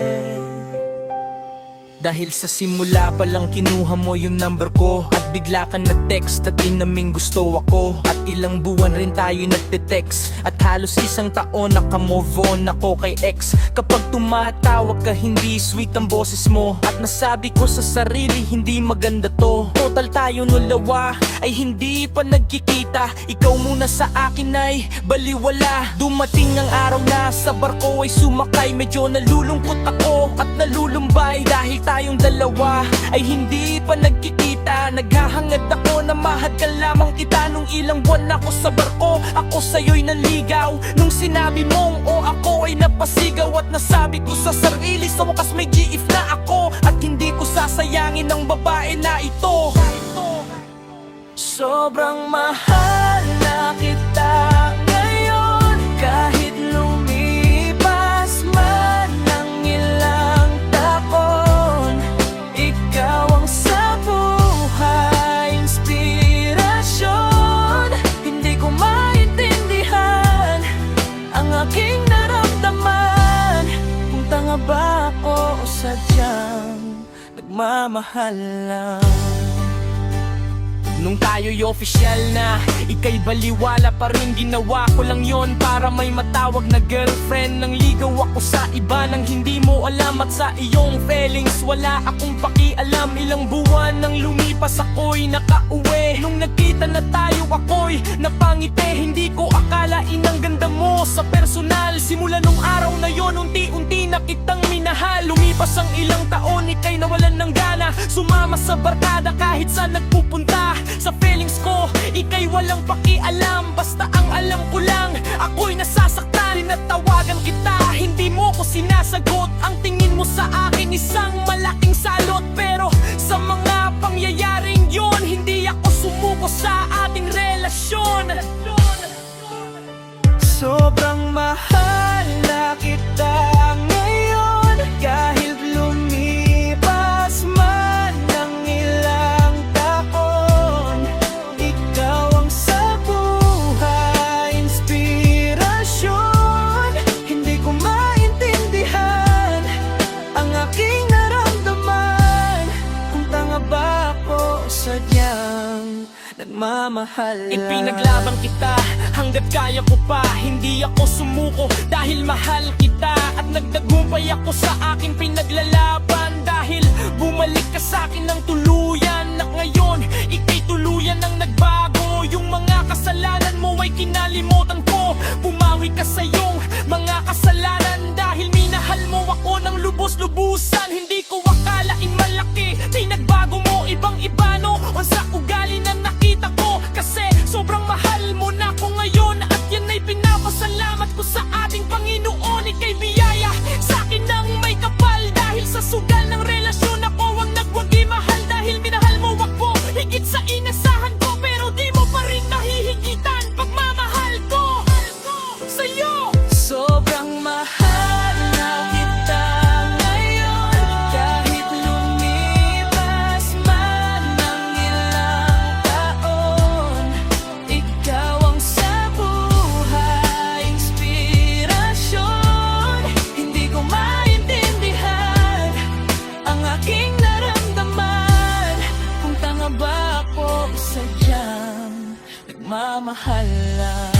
day. Dahil sa simula pa lang kinuha mo yung number ko. At bigla ka na text at inaming gusto ako. At ilang buwan rin tayo nagte-text. At halos isang taon nakamove on ako kay ex. Kapag tumatawag ka hindi sweet ang boses mo. At nasabi ko sa sarili hindi maganda to. Total tayo nulawa ay hindi pa nagkikita. Ikaw muna sa akin ay baliwala. Dumating ang araw na sa barko ay sumakay. Medyo nalulungkot ako at nalulumbay Dahil tayong dalawa ay hindi pa nagkikita. Naghahangad ako na mahal ka lamang kita. Nung ilang buwan ako sa barko Ako sa'yo'y naligaw. Nung sinabi mong o ako ay napasigaw At nasabi ko sa sarili Sa wakas may GF na ako At hindi ko sasayangin ang babae na ito. Sobrang mahal ba ako o sadyang nagmamahal lang? Nung tayo'y official na Ika'y baliwala pa rin. Ginawa ko lang yon para may matawag na girlfriend. Nang ligaw ako sa iba Nang hindi mo alam. At sa iyong feelings Wala akong pakialam. Ilang buwan nang lumipas ako'y nakauwi. Nung nagkita na tayo ako'y napangiti. Hindi ko akalain ang ganda mo sa personal. Simula nung na yon Unti-unti na kitang minahal. Lumipas ang ilang taon Ika'y nawalan ng gana. Sumama sa barkada kahit saan nagpupunta. Sa feelings ko, ika'y walang pakialam. Basta ang alam ko lang, ako'y nasasaktan. Tinatawagan kita, hindi mo ko sinasagot. Ang tingin mo sa akin isang malaking salot. Pero sa mga pangyayaring yon Hindi ako sumuko sa ating relasyon. Sobrang mahal nagmamahal Ipinaglaban kita hanggat kaya ko pa. Hindi ako sumuko dahil mahal kita. At nagdagumpay ako sa aking pinaglalaban Dahil nagmamahal lang